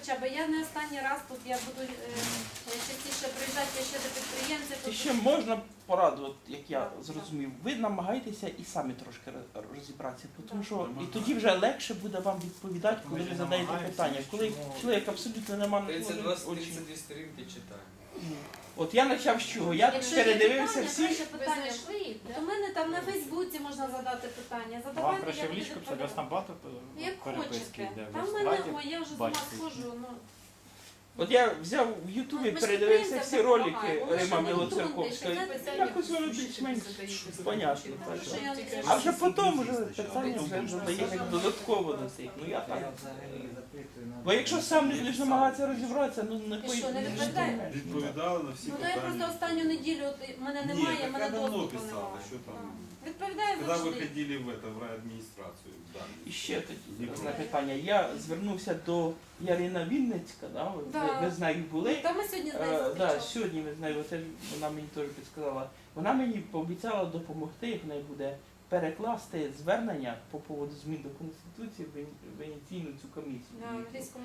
хоча б. Я не останній раз тут, я буду е, частіше приїжджати я ще до підприємців. І тут ще можна пораду, от як я зрозумів, ви намагаєтеся і самі трошки роз- розібратися, тому що і тоді вже легше буде вам відповідати, коли ви задаєте питання. Коли чоловік абсолютно нема на 32 сторінки читаю. От я почав з чого? Я Якщо є передивився питання, всі. краще Ви питання. знайшли їх, От у мене там на Фейсбуці можна задати питання. Вам Задавайте, краще я в буду лічку писати, у вас відповідати. там багато Ну, Як переписки хочете. йде. Там в мене, ой, я вже з ума бачите. схожу. Ну, От я взяв в Ютубі, ми ж передивився всі ролики допомагаємо. Ми ж Рима не Білоцерковська. думаємо, що це Якось воно більш-менш понятно. Тому що я не А вже потім вже питання вже як додатково до цих. Ну я так. Бо якщо сам не будеш намагатися розібратися, ну не І що, не поїдеш. відповідає? Відповідали на всі Ну, то я просто питання. останню неділю, от мене Ні, немає, так мене я давно доступу писала, немає. що там. Відповідає Коли ви завжди. ходили в, это, в райадміністрацію, да. І ще тоді одне питання. Я звернувся до Ярина Вінницька, да? ви, Да. ви з нею були. Та ми сьогодні з нею Е, да, сьогодні ми з нею теж вона мені теж підсказала. Вона мені пообіцяла допомогти, як в неї буде перекласти звернення по поводу змін до Конституції в Вен- Венеційну цю комісію. На англійському.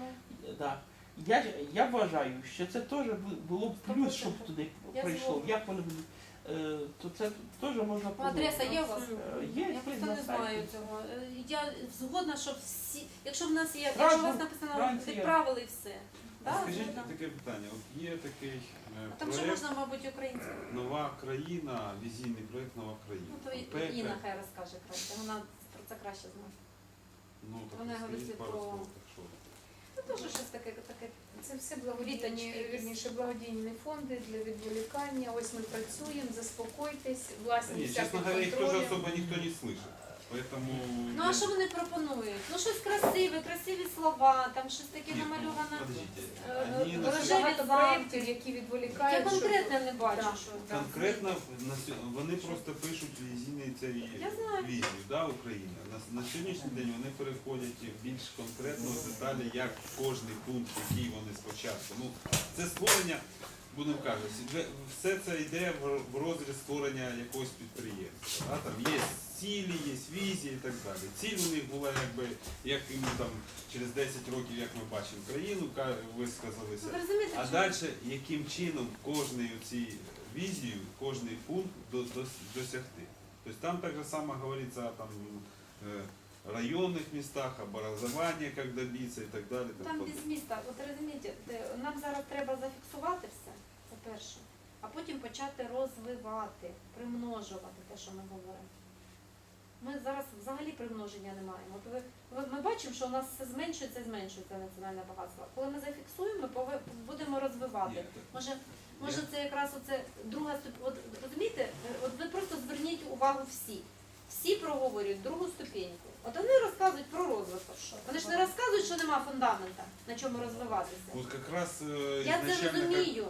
Да. Я, ж- я вважаю, що це теж бу- було б плюс, щоб туди Я прийшло. згодна. Як вони будуть, е, то це теж можна Ну, Адреса є у вас? Е, Є, Я є просто на не знаю цього. Е, Я згодна, що всі, якщо в нас є, якщо у вас написано вранці відправили і все. Да, Скажіть згодна. таке питання. От є такий е, А Там ще проєкт можна, мабуть, українською. Нова країна, візійний проєкт Нова країна. Ну то і-. Інна хай розкаже краще. Вона про це краще знає. Ну, так Вона скажіть говорить пару про- слов, так що. Ну теж щось таке, таке. Це все благодійні, вірніше, благодійні фонди для відволікання. Ось ми працюємо, заспокойтесь, власність. Чесно говоря, їх теж особо ніхто не слышит. Поэтому... Ну а що вони пропонують? Ну щось красиве, красиві слова, там щось таке Нет, ну, намальоване. Подождите, Е, они на рожеві сьо- Багато замки. проєктів, які відволікають. Я щоб- конкретно не бачу, що. так. Конкретно на сьо- вони просто пишуть візійний цей Я знаю. візію да, України. На, на сьогоднішній день вони переходять в більш конкретно в деталі, як кожний пункт, який вони спочатку. Ну, це створення, будемо кажучи, ви- все це йде в, в розріз створення якогось підприємства. Да? Там є цілі, є візії і так далі. Ціль у них була якби, як їм там через 10 років, як ми бачимо країну, висказалися. Ну, ви розумієте, А чому? далі, яким чином кожний оці візію, кожний пункт до, дос- досягти. Тобто там так же само говориться о там, е, районних містах, образування, як добитися і так далі. тому Там подобне. без міста, от розумієте, те- нам зараз треба зафіксувати все, це перше, а потім почати розвивати, примножувати те, що ми говоримо. Ми зараз взагалі примноження не маємо. Ми бачимо, що у нас все зменшується, і зменшується національне багатство. Коли ми зафіксуємо, ми будемо розвивати. Може, може це якраз оце друга ступінь. От розумієте, от ви просто зверніть увагу всі. Всі проговорюють другу ступеньку. От вони розказують про розвиток. Вони ж не розказують, що нема фундамента, на чому розвиватися. От якраз е, Я це розумію.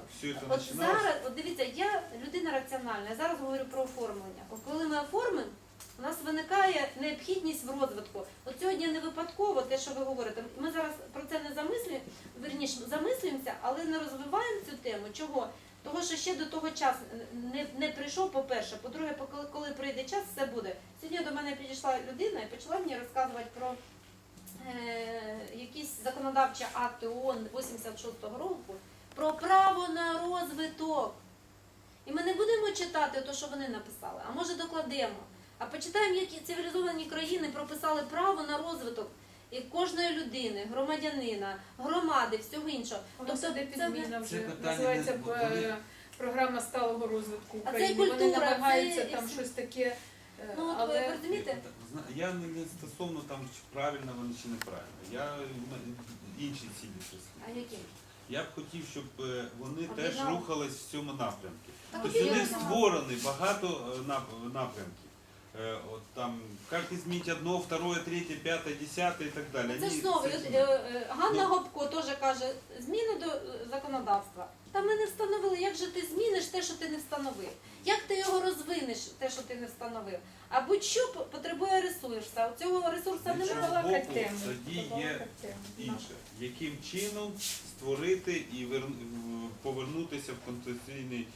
От зараз, от дивіться, я людина раціональна, я зараз говорю про оформлення. От коли ми оформимо, у нас виникає необхідність в розвитку. От сьогодні не випадково те, що ви говорите. Ми зараз про це не замислюємо, верніше замислюємося, але не розвиваємо цю тему. Чого? Того, що ще до того часу не, не прийшов, по-перше. По-друге, поки- коли прийде час, все буде. Сьогодні до мене підійшла людина і почала мені розказувати про е, якісь законодавчі акти ООН 86-го року про право на розвиток. І ми не будемо читати те, що вони написали, а може докладемо. А почитаємо, які цивілізовані країни прописали право на розвиток і кожної людини, громадянина, громади, всього іншого. Тобто це це підміна вже Це називається б, е, програма сталого розвитку А це України. культура, Вони намагаються це- там щось таке, е, Ну, от ви розумієте? Я не, не стосовно там чи правильно вони чи неправильно. Я інші цілі. А які? Я б хотів, щоб е, вони теж рухались в цьому напрямку. Тобто у них об'єднали. створений багато напрямків. Е, От там, як змінити одно, второе, третє, п'яте, десяте і так далі. Це ж знову це е, е, Ганна. Гопко теж каже, зміни до е, законодавства. Та ми не встановили, як же ти зміниш те, що ти не встановив? Як ти його розвинеш, те, що ти не встановив? А будь-що п- потребує ресурсу. А цього ресурсу Від немає. боку тоді є інше. Яким чином створити і вер... в- повернутися в конституційний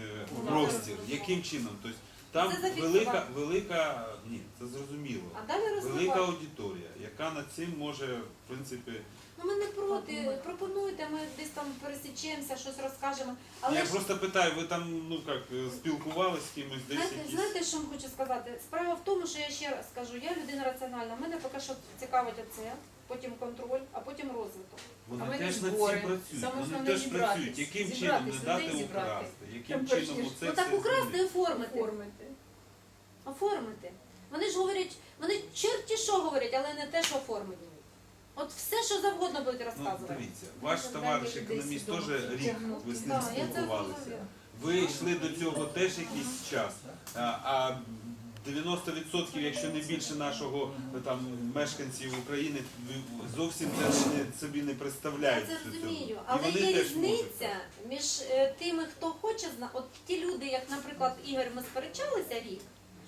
е, простір? Яким чином? Тобто Там Це зафіксувати. велика, велика, ні, це зрозуміло. А далі Велика аудиторія, яка над цим може, в принципі, Ну ми не проти. Пропонуйте, ми десь там пересічемося, щось розкажемо. Але я ж просто питаю, ви там, ну як, спілкувалися з кимось десь знаєте, якісь? знаєте, що вам хочу сказати? Справа в тому, що я ще раз скажу, я людина раціональна. Мене поки що цікавить оце, потім контроль, а потім розвиток. Вони А ми теж не над збори. цим працюють. Саме Вони основне теж зібратись. працюють. Яким чином не Зібратись, дати зібрати. украсти? Яким чином оце Ну все украсти і оформити. Оформити. Оформити. Вони ж говорять, вони черті що говорять, але не те, що оформить. От все, що завгодно будуть Ну, розказувати. дивіться, ваш товариш економіст теж рік ви з ним Так, я це спілкувалися. Ви йшли до цього теж якийсь час, а, а 90%, якщо не більше нашого там мешканців України, ви зовсім це ж не- собі не Я представляють. це розумію, І але вони є теж різниця між е, тими, хто хоче зна. От ті люди, як, наприклад, Ігор, ми сперечалися рік,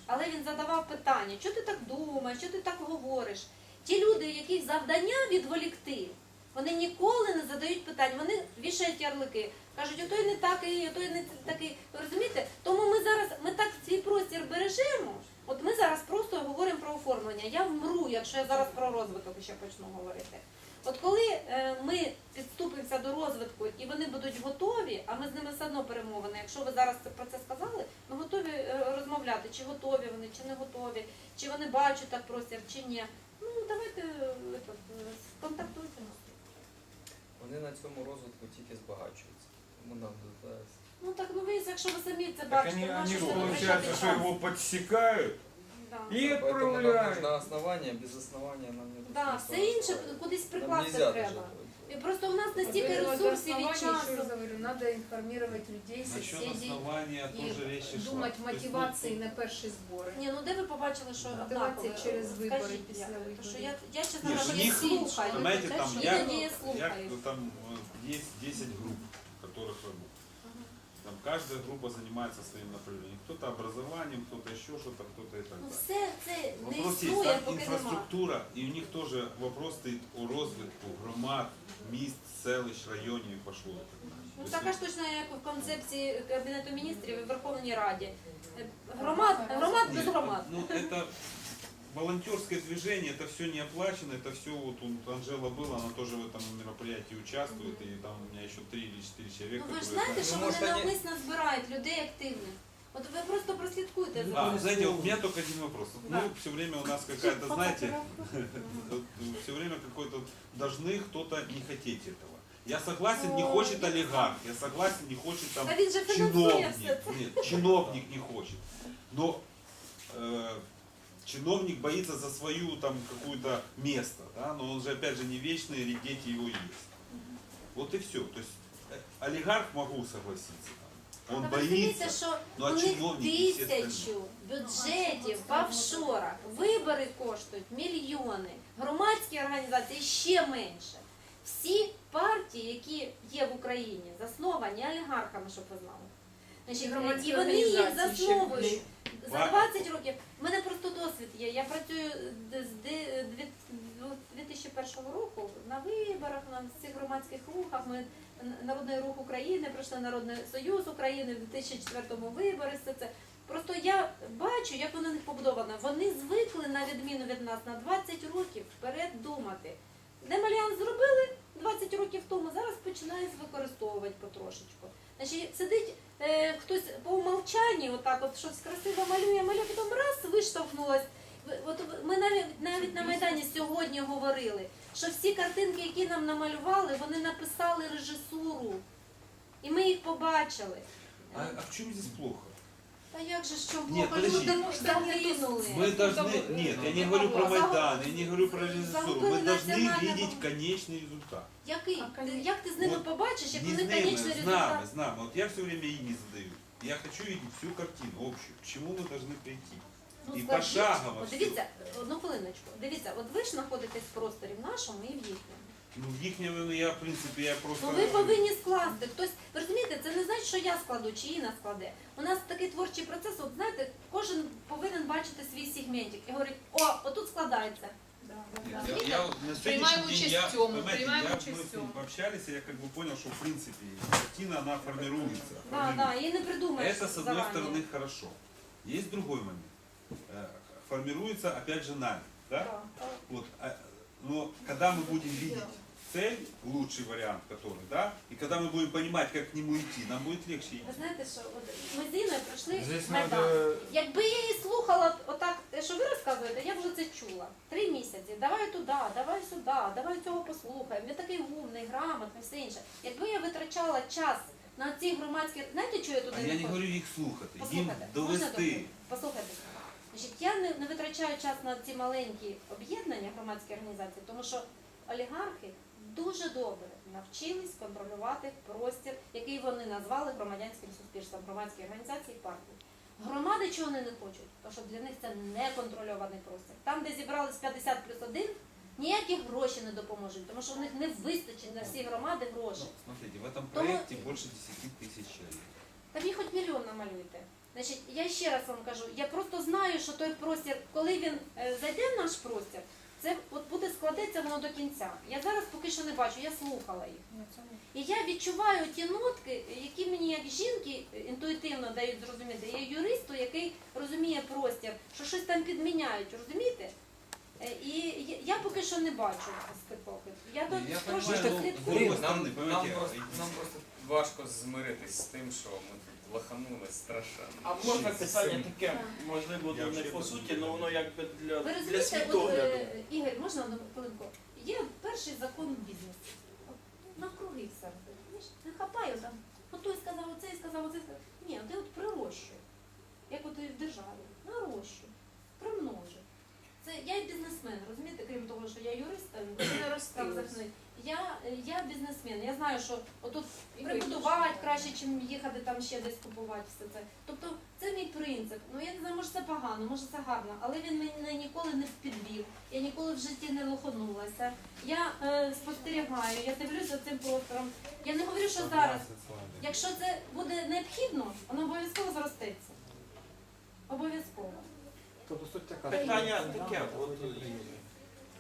але він задавав питання, що ти так думаєш, що ти так говориш. Ті люди, яких завдання відволікти, вони ніколи не задають питань, вони вішають ярлики, кажуть, отой не такий, отой не такий. Ви розумієте? Тому ми зараз ми так свій простір бережемо. От ми зараз просто говоримо про оформлення. Я вмру, якщо я зараз про розвиток ще почну говорити. От коли е, ми підступимося до розвитку і вони будуть готові, а ми з ними все одно перемовини. Якщо ви зараз про це сказали, ми готові е, розмовляти, чи готові вони, чи не готові, чи вони бачать так простір, чи ні. Ну давайте е, е, контактуйте нас. Вони на цьому розвитку тільки збагачуються. Тому нам додається. Ну так ну ви, якщо ви самі це Так бачите, они, нащо они ж ви получается, час? его подсекают Да. и Поэтому нам отправляют. нужно основання, без основання нам не Да, все інше кудись Нам прикласти нельзя треба. даже І просто в нас Вот настільки это вот ресурсів і основание, еще часу. раз говорю, надо информировать людей, Насчет соседей основания и тоже речь шла. думать То есть, ну, мотивации на перші збори. Ні, ну де ви побачили, що Мотивація однакове? через вибори, Скажіть, після як? виборів. Тому що я, я чесно Ні, кажучи, в не них, слухаю. Знаете, те, там що я, іноді я як, слухаю. ну, там э, есть 10 групп, в которых работают. Там каждая группа занимается своим направлением. Кто-то образованием, кто-то еще что-то, кто-то и так Ну далее. все це не Вопрос есть, існує, там поки нема. інфраструктура, і у них теж вопрос стоїть у розвитку громад, міст, селищ, районів і пошло. Ну така ж точно, як в концепції Кабінету міністрів і Верховній Раді. Е, Громад, громад без громад. Ну, это волонтерское движение, это все не оплачено, это все, вот у Анжела была, она тоже в этом мероприятии участвует, и там у меня еще три или четыре человека, Ну ви ж которые знаєте, знают. що Ну, вони може, вони- навмисно збирають людей активних. От ви просто прослідкуйте за А, ними. знаете, вот у меня только один вопрос. Вот Да. Мы все время у нас какая-то, знаете, все время какой-то должны кто-то не хотеть этого. Я согласен, не О, хочет нет. олигарх, я согласен, не хочет там Та він же фінансує чиновник. все це. Нет, чиновник не хочет. Но э, чиновник боится за свою там какую-то место, да, но он же опять же не вечный, или дети его есть. Вот и все. То есть э, олигарх могу согласиться. там. Он Та ви розумієте, боится. що Ну, а у них чиновники всі тисячу бюджетів в офшорах, вибори коштують мільйони, громадські організації ще менше. Всі партії, які є в Україні, засновані олігархами, щоб ви знали. Значить, Громадські і вони їх організації ще засновують. За Ва- 20 років. У мене просто досвід є. Я працюю з де- дві- ну, 2001 року на виборах, на цих громадських рухах. Ми Народний рух України, пройшли Народний Союз України в 2004 вибори. Все це. Просто я бачу, як воно них побудовано. Вони звикли, на відміну від нас, на 20 років вперед думати. Демальянс зробили 20 років тому, зараз починають використовувати потрошечку. Значить, сидить е, хтось по умовчанні, отак от щось красиво малює, малює, потім раз виштовхнулась. От ми навіть навіть на Майдані сьогодні говорили, що всі картинки, які нам намалювали, вони написали режисуру. І ми їх побачили. А, а в чому здесь плохо? Та як же що Ні, Бога, подожди. люди загинули. Мы должны, нет, я не говорю про Майдан, я не говорю про режиссуру, мы Загубили должны національне видеть бо- конечный результат. Який? А, конечно. Як ти з ними От побачиш, як Не вони с ними, конечний с результат? нами, с нами. Вот я все время и не задаю. Я хочу видеть всю картину общую, к чему мы должны прийти. Ну, І скажіть, пошагово от все. дивіться, одну хвилиночку. Дивіться, от ви ж знаходитесь в просторі в нашому і в їхньому. Ну, в їхньому я, в принципі, я просто... Ну ви повинні скласти. Хтось, ви розумієте, це не значить, що я складу чи Інна складе. У нас такий творчий процес, от знаєте, кожен повинен бачити свій сегментик і говорить, о, отут складається. Я, Да. я вот на Принимаем сегодняшний день, участь я, в тём, понимаете, принимаем я, участь мы в с ним тём. пообщались, и я как бы понял, что в принципе картина, она формируется. Да, формируется. да, і не придумаєш. Это, с одной зарані. стороны, хорошо. Есть другой момент. Э, Формируется, опять же, нами. Да? Да. Вот, а, но когда мы будем видеть цель, лучший вариант который, да, и когда мы будем понимать, как к нему идти, нам будет легче идти. Ви знаєте, що от ми з Іною пройшли Здесь майдан. надо... Якби я її слухала отак, те, що ви розказуєте, я б вже це чула. Три місяці. Давай туди, давай сюди, давай цього послухаємо. Він такий умний, грамотний, все інше. Якби я витрачала час на ці громадські, знаєте, чого я туди А не я не ходжу? говорю їх слухати, їм Послухайте, можна довести. Послухайте. Значить, я не, не витрачаю час на ці маленькі об'єднання громадські організації, тому що олігархи дуже добре навчились контролювати простір, який вони назвали громадянським суспільством, громадські організації партії. Громади чого вони не хочуть? Тому що для них це неконтрольований простір. Там, де зібрались 50 плюс 1, ніякі гроші не допоможуть, тому що у них не вистачить на всі громади Ну, грошей. смотрите, в этом Тому- проекте больше 10 тысяч человек. Та мені хоч мільйон намалюйте. Значить, я ще раз вам кажу, я просто знаю, що той простір, коли він е, зайде в наш простір, це от буде складеться воно до кінця. Я зараз поки що не бачу, я слухала їх. І я відчуваю ті нотки, які мені як жінки е, інтуїтивно дають зрозуміти. Я юристу, який розуміє простір, що щось там підміняють, розумієте? Е, І я- поки що не бачу спекоки. Я тут Я трошки ну, слідкую. Нам, нам, просто, нам просто важко змиритись з тим, що ми лоханулись страшенно. А можна питання таке, можливо, Я не по суті, але воно якби для, Ви для розумієте, от, світогляду. е, Ігор, можна одну хвилинку? Є перший закон бізнесу. От Навкруги все. Знаєш, Не хапаю там. От той сказав оце, і сказав оце. сказав. Ні, ти от прирощуй. Як от і в державі. Нарощуй. Примножуй. Це я і бізнесмен, розумієте, крім того, що я юрист, там, Не захисник. Я, е, я бізнесмен. Я знаю, що отут прибудувати краще, ніж їхати там ще десь купувати все це. Тобто це мій принцип. Ну я не знаю, може це погано, може це гарно, але він мене ніколи не підвів. Я ніколи в житті не лоханулася. Я е, спостерігаю, я дивлюся цим простором. Я не говорю, що зараз. Якщо це буде необхідно, воно обов'язково зростеться. Обов'язково. Тобто суть така. Питання таке, от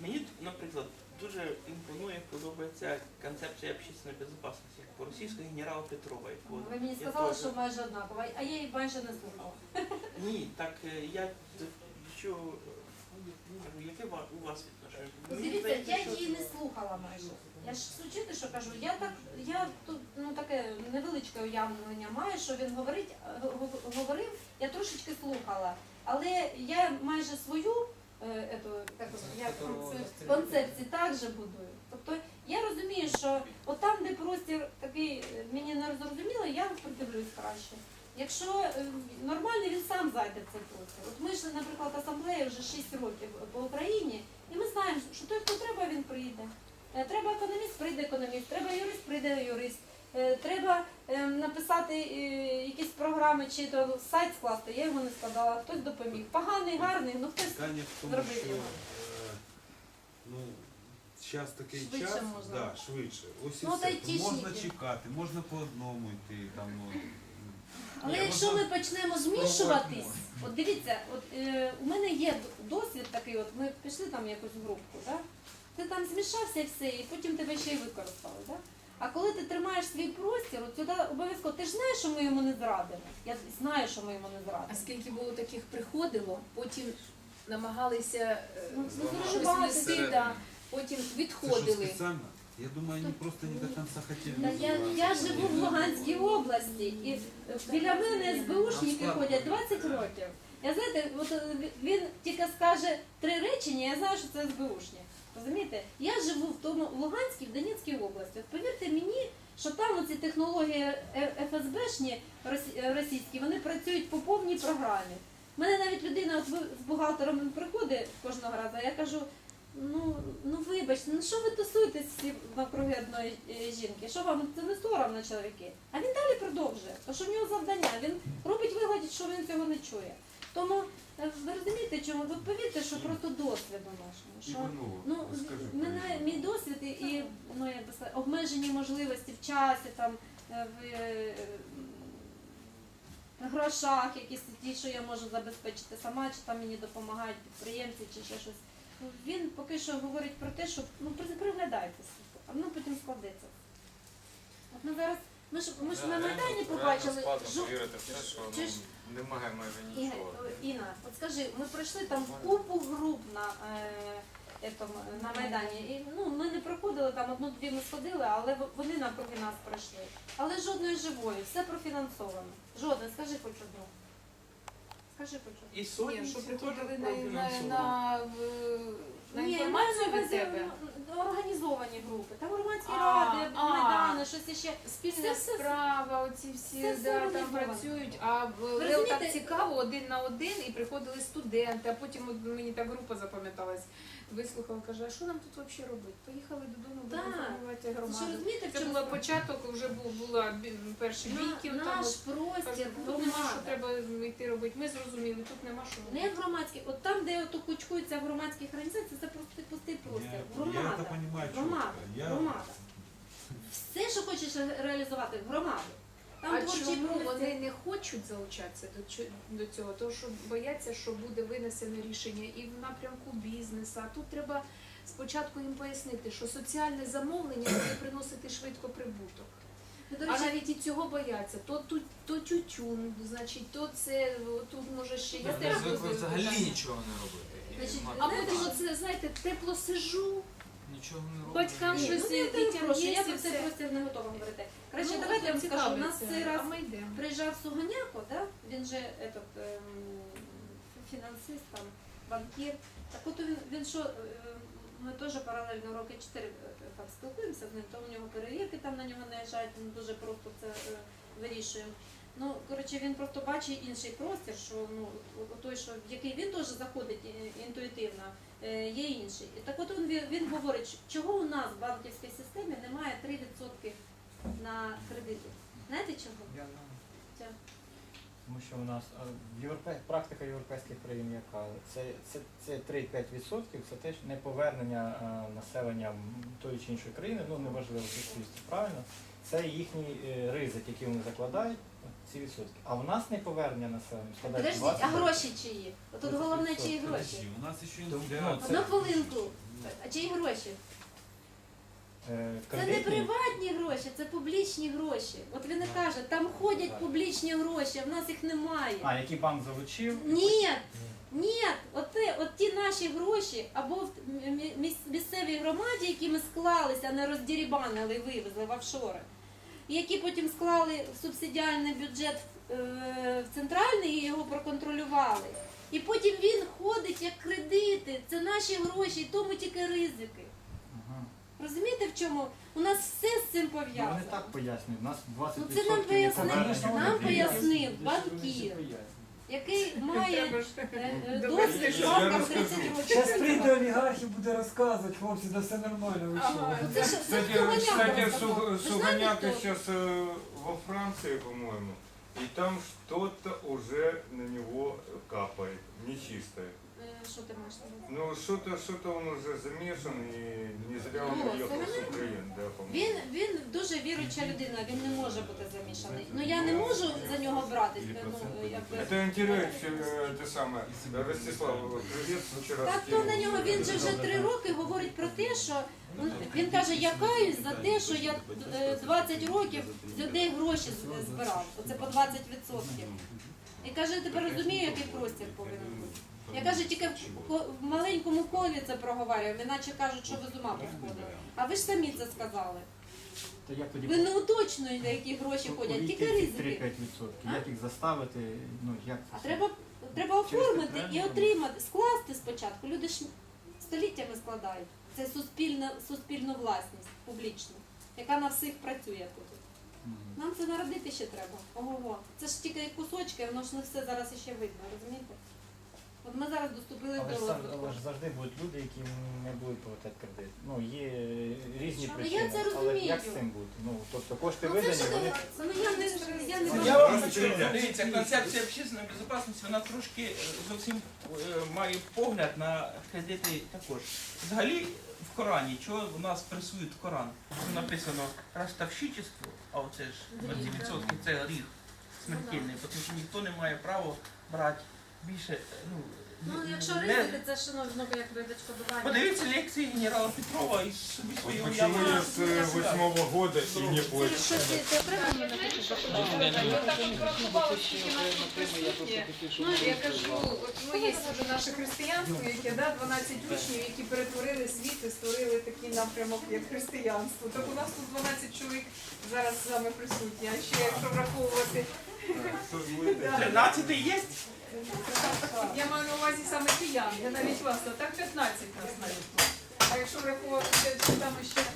мені, наприклад, дуже імпонує, подобається концепція общественної безпечності по-російськи генерала Петрова. якого Ви мені я сказали, теж- що майже однакова, а я її майже не слухала. Ні, так е, я що кажу, яке ва- у вас відношення? Мені Дивіться, здається, я що- її не слухала майже. Я ж чуєте, що кажу, я так, я тут ну таке невеличке уявлення маю, що він говорить, е, г- г- говорив, я трошечки слухала, але я майже свою е, ету, як, як концепцію також будую. Тобто я розумію, що от там, де простір такий е, мені не зрозуміло, я придивлюсь краще. Якщо е, нормальний, він сам зайде в цей простір. От ми ж, наприклад, асамблея вже 6 років по Україні, і ми знаємо, що той, хто треба, він прийде. Треба економіст, прийде економіст, треба юрист, прийде юрист. Е, Треба е, написати е, якісь програми чи то сайт скласти, я його не складала, хтось допоміг. Поганий, гарний, ну хтось Питання в тому, зробив що його. е, ну, зараз такий Швидше час, можна. Да, швидше. Ось і Ну, все. айтішники. Можна чекати, можна по одному йти. Там, ну, Але Ні, якщо можна ми почнемо змішуватись, от дивіться, от е, у мене є досвід такий, от ми пішли там якусь групку, да? ти там змішався і все, і потім тебе ще й використали. Да? А коли ти тримаєш свій простір, от сюди обов'язково, ти ж знаєш, що ми йому не зрадимо. Я знаю, що ми йому не А скільки було таких приходило, потім намагалися е, Ну, ну, щось да, потім Це що, відходили. спеціально? Я думаю, они просто не до конца хотели. Та я, я живу в Луганській області, і біля мене СБУшники ходять 20 років. Я знаєте, от е, він тільки скаже три речення, я знаю, що це СБУшник. Розумієте? Я живу в тому в Луганській, в Донецькій області. От повірте мені, що там оці технології Е- ФСБшні е, російські, вони працюють по повній програмі. У мене навіть людина з бухгалтером приходить кожного разу, я кажу, ну, ну вибачте, ну що ви тусуєтесь всі навкруги одної е, жінки? Що вам це не соромно, чоловіки? А він далі продовжує, тому що в нього завдання, він робить вигляд, що він цього не чує. Тому е, ви розумієте, чому? Ви повірте, що просто досвіду нашому. Що, Ну, мене мій досвід і, і ну, як би сказати, обмежені можливості в часі, там, е, в е, грошах, якісь ті, що я можу забезпечити сама, чи там мені допомагають підприємці, чи ще щось. Ну, Він поки що говорить про те, що ну, приглядайтеся, а воно потім складеться. От ми зараз Ми ж ми ж на Майдані побачили. жо- повірити в те, що Чи ж- ну, немає майже Ігор, нічого. е, Інна, от скажи, ми пройшли там купу груп на, е, етому, на Майдані. І, ну, ми не проходили там одну-дві ми сходили, але в- вони навкруги нас пройшли. Але жодної живої, все профінансовано. Жодної, скажи хоч одну. Скажи хоч одну. І сотні Ні, що приходили на, на, профінансовані. на, в- на Ні, інформацію маю від увазі, тебе. ну, організовані групи. Там громадські А, ради, а. Майдани, щось ще Спільна Все, справа, оці всі все, все да, там організовано. працюють, а в- Лео розумієте? так цікаво один на один і приходили студенти, а потім от мені та група запам'яталась. Вислухала, каже, а що нам тут взагалі робити? Поїхали додому, будемо Так. формувати що громаду. розумієте, в Це чому була справа? початок, вже був була бі- перші бійки. На- там Наш от. простір, Кажу, тут нема що громада. треба йти робити. Ми зрозуміли, тут нема що Не робити. громадські, от там, де ото кучкуються громадських організацій, це просто пустий простір. Я, я Громада. понимаю Громада. четко. Я, Громада. Все, що хочеш ре- реалізувати громаду. Там а творчий чому простір. Вони не хочуть залучатися до, до цього? Тому що бояться, що буде винесене рішення і в напрямку бізнесу. А тут треба спочатку їм пояснити, що соціальне замовлення буде приносити швидко прибуток. Ну, до А навіть і цього бояться. То, то, то тютюн, значить, то це тут може ще Я теж взагалі нічого не робити. Значить, А потім знаєте, тепло сижу, нічого не робити. батькам ні, щось ну, я дітям перепрошую, є я про цей все. простір не готова говорити. Краще, Ну, давайте я вам скажу, у нас цей раз ми йдемо. приїжджав Сугоняко, да? він же этот, ем, фінансист, там, банкір. Так от він, він що, е, ми теж паралельно роки 4 так спілкуємося з ним, то у нього перевірки там на нього наїжджають, він дуже просто це е, вирішуємо. Ну, коротше, він просто бачить інший простір, що ну, той, що, в який він теж заходить е, інтуїтивно, е, є інший. І так от він, він говорить, чого у нас в банківській системі немає 3% на кредити. Знаєте чого? Я знаю. Тому що у нас європе... практика європейських країн яка? Це, це, це 3-5% це теж не повернення а, населення тої чи іншої країни, ну неважливо суспільство, правильно? Це їхній е, ризик, який вони закладають, ці відсотки. А в нас не повернення населення складає Подождіть, 20%. а гроші чиї? От тут головне чиї гроші. Подожди, у нас еще Ну, инфляция. це- Одну хвилинку. А чиї гроші? Е, Це не кредитні- приватні гроші, це публічні гроші. От він і каже, там ходять публічні гроші, а в нас їх немає. А, який банк залучив? Ні, ні, от, те- от ті наші гроші або в місцевій громаді, які ми склалися, не роздірібанили і вивезли в офшори, які потім склали в субсидіальний бюджет е, в центральний і його проконтролювали. І потім він ходить як кредити. Це наші гроші, і тому тільки ризики. Ага. Розумієте, в чому? У нас все з цим Ну, пов'язано. вони так пояснюють, у нас 20% Ну, це нам пояснив- нам пояснив банкір, який має е, е, досвід що- банкам 30 років. Зараз прийде олігарх і буде розказувати, хлопці, да все нормально, ви Ага. Це ж це Кстати, Суганяк кстати знаєте, хто? сейчас э, во Франции, по-моему, и там что-то уже на него капает, нечистое. Е, Що ти маєш на увазі? Ну, что-то, что-то он уже замешан, и не зря он Ну, уехал с Сугоняко? Украины, да, по-моему. Він, він дуже віруюча людина, він не може бути замішаний. Ну я не можу за нього брати. Ну, якби. Это интересно, э, это самое, Ростислав, привет, вчера Так то на нього він же вже три роки говорить про те, що він- він каже, я каюсь за те, що я е, 20 років з людей гроші з- збирав. Оце по 20%. І каже, я тепер розумію, який простір повинен бути. Я кажу, тільки в ко- в маленькому колі це проговорюємо, іначе кажуть, що ви з ума посходили. А ви ж самі це сказали. То як тоді Ви не уточнюєте, які гроші ходять, тільки ризики. 3-5%. Як їх заставити? Ну, як А треба, треба Через оформити і отримати, скласти спочатку. Люди ж століттями складають. Це суспільна, суспільну власність публічну, яка на всіх працює тут. Мгм. Нам це народити ще треба. Ого. Це ж тільки кусочки, воно ж не все зараз іще видно, розумієте? От ми зараз доступили Але до ж, розвитку. але ж завжди будуть люди, які не будуть повертати кредит. Ну, є різні Що? Ну, причини. я це але розумію. як з цим бути? Ну, тобто кошти Ну, це видані, ж, вони... ну, я не, я не Ну. Я вам хочу, дивіться, концепція общественної безпечності, вона трошки е, зовсім е, має погляд на кредити також. Взагалі в Корані, чого у нас пресують Коран? Тут написано розставщичество, а оце ж на ці відсотки це гріх смертельний, тому що ніхто не має права брати більше, е, ну, Ну, якщо Не- ризики, це ж ну, ну, як би відшкодування. Подивіться лекції генерала Петрова і собі Вот свої почему я с уявлення. э, восьмого года и не Це плачу. що ти, ти окремо мене хочеш Ну, я кажу, от ну, є вже наше християнство, яке да, 12 учнів, які перетворили світ і створили такий напрямок, як християнство. Так у нас тут 12 чоловік зараз з вами присутні. А ще якщо враховувати, Что ж вы это? 13 є? Я маю на увазі саме киян, я навіть вас, так 15 нас навіть. А якщо враховувати, що там ще